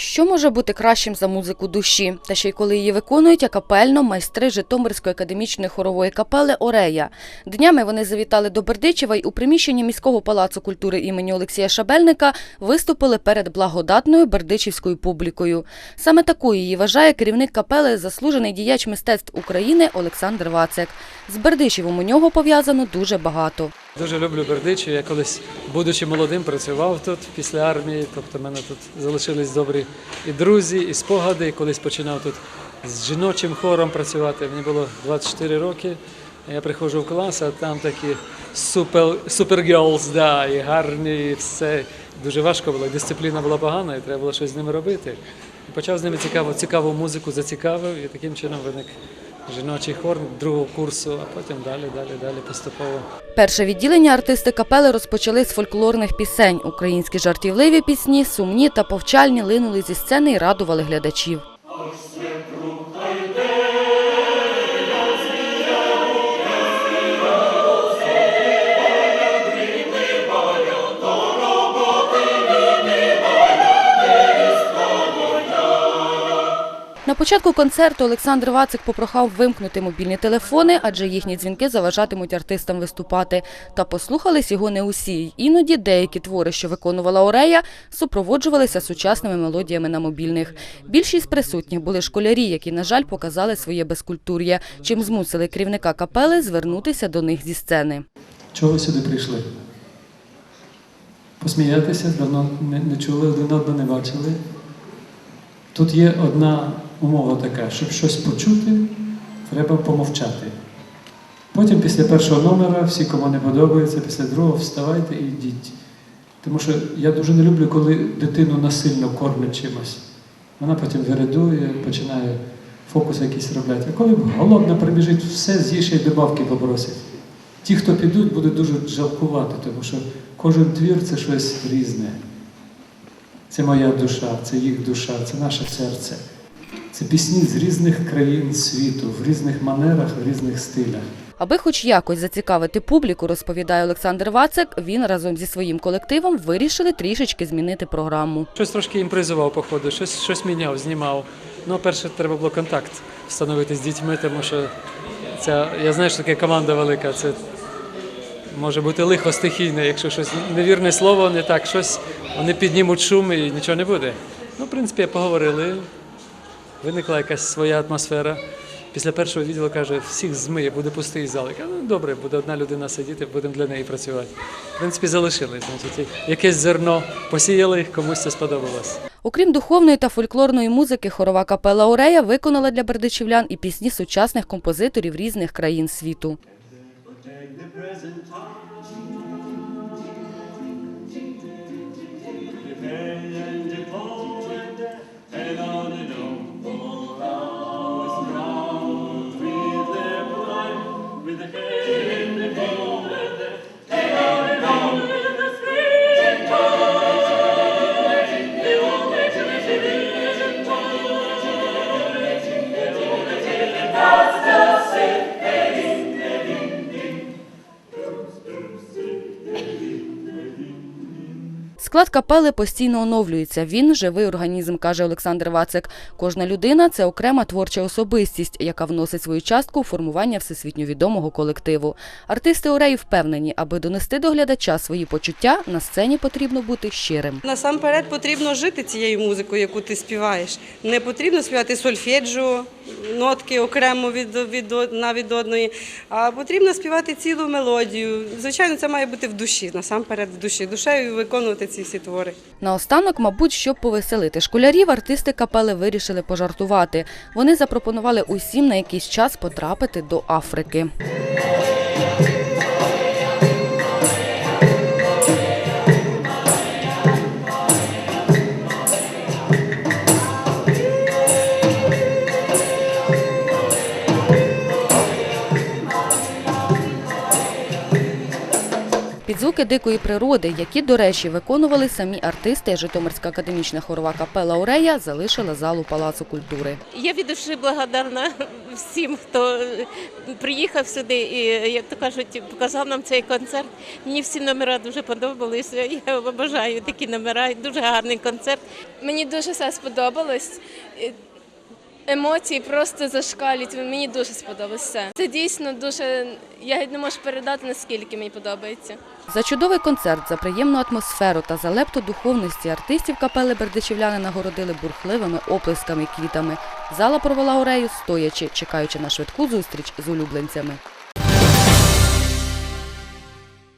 Що може бути кращим за музику душі? Та ще й коли її виконують акапельно майстри Житомирської академічної хорової капели Орея. Днями вони завітали до Бердичева й у приміщенні міського палацу культури імені Олексія Шабельника виступили перед благодатною бердичівською публікою. Саме такою її вважає керівник капели, заслужений діяч мистецтв України Олександр Вацек. З Бердичевом у нього пов'язано дуже багато. Дуже люблю Бердичів. Я колись, будучи молодим, працював тут після армії. Тобто в мене тут залишились добрі і друзі, і спогади. Колись починав тут з жіночим хором працювати. Мені було 24 роки. Я приходжу в клас, а там такі супер, да, і гарні, і все. Дуже важко було. Дисципліна була погана, і треба було щось з ними робити. І почав з ними цікаву, цікаву музику, зацікавив, і таким чином виник жіночий хор другого курсу, а потім далі, далі, далі поступово. Перше відділення артисти капели розпочали з фольклорних пісень. Українські жартівливі пісні, сумні та повчальні линули зі сцени і радували глядачів. Початку концерту Олександр Вацик попрохав вимкнути мобільні телефони, адже їхні дзвінки заважатимуть артистам виступати. Та послухались його не усі. Іноді деякі твори, що виконувала Орея, супроводжувалися сучасними мелодіями на мобільних. Більшість присутніх були школярі, які, на жаль, показали своє безкультур'я, чим змусили керівника капели звернутися до них зі сцени. Чого сюди прийшли? Посміятися, давно не, чули, один одного не бачили. Тут є одна умова така, щоб щось почути, треба помовчати. Потім після першого номера, всі, кому не подобається, після другого вставайте і йдіть. Тому що я дуже не люблю, коли дитину насильно кормлять чимось. Вона потім виридує, починає фокуси якісь робляти. А коли голодна прибіжить, все з'їсть і добавки попросить. Ті, хто підуть, будуть дуже жалкувати, тому що кожен твір це щось різне. Це моя душа, це їх душа, це наше серце. Це пісні з різних країн світу, в різних манерах, в різних стилях. Аби хоч якось зацікавити публіку, розповідає Олександр Вацик, він разом зі своїм колективом вирішили трішечки змінити програму. Щось трошки імпровізував по ходу, щось, щось міняв, знімав. Ну, перше, треба було контакт встановити з дітьми, тому що ця, я знаю, що таке команда велика. Це може бути лихо стихійне, якщо щось невірне слово, не так, щось вони піднімуть шум і нічого не буде. Ну, в принципі, поговорили, виникла якась своя атмосфера. Після першого відділу каже, всіх змиє, буде пустий зал. Я кажу, ну добре, буде одна людина сидіти, будемо для неї працювати. В принципі, залишились. Значить, якесь зерно посіяли, комусь це сподобалось. Окрім духовної та фольклорної музики, хорова капела Орея виконала для бердичівлян і пісні сучасних композиторів різних країн світу. Склад капели постійно оновлюється. Він живий організм, каже Олександр Вацик. Кожна людина це окрема творча особистість, яка вносить свою частку у формування всесвітньо відомого колективу. Артисти Ореї впевнені, аби донести до глядача свої почуття, на сцені потрібно бути щирим. Насамперед потрібно жити цією музикою, яку ти співаєш. Не потрібно співати сольфеджіо, нотки окремо від, від одна одної, а потрібно співати цілу мелодію. Звичайно, це має бути в душі, насамперед в душі, душею виконувати ці всі твори. Наостанок, мабуть, щоб повеселити школярів, артисти капели вирішили пожартувати. Вони запропонували усім на якийсь час потрапити до Африки. Звуки дикої природи, які, до речі, виконували самі артисти, Житомирська академічна хорова капела Орея залишила залу Палацу культури. Я від душі благодарна всім, хто приїхав сюди і, як то кажуть, показав нам цей концерт. Мені всі номера дуже подобалися. Я обожаю такі номера. Дуже гарний концерт. Мені дуже все сподобалось. Емоції просто зашкалюють. Мені дуже сподобалось все. Це дійсно дуже. Я не можу передати, наскільки мені подобається. За чудовий концерт, за приємну атмосферу та за лепту духовності артистів капели бердичівляни нагородили бурхливими оплесками і квітами. Зала провела Орею стоячи, чекаючи на швидку зустріч з улюбленцями.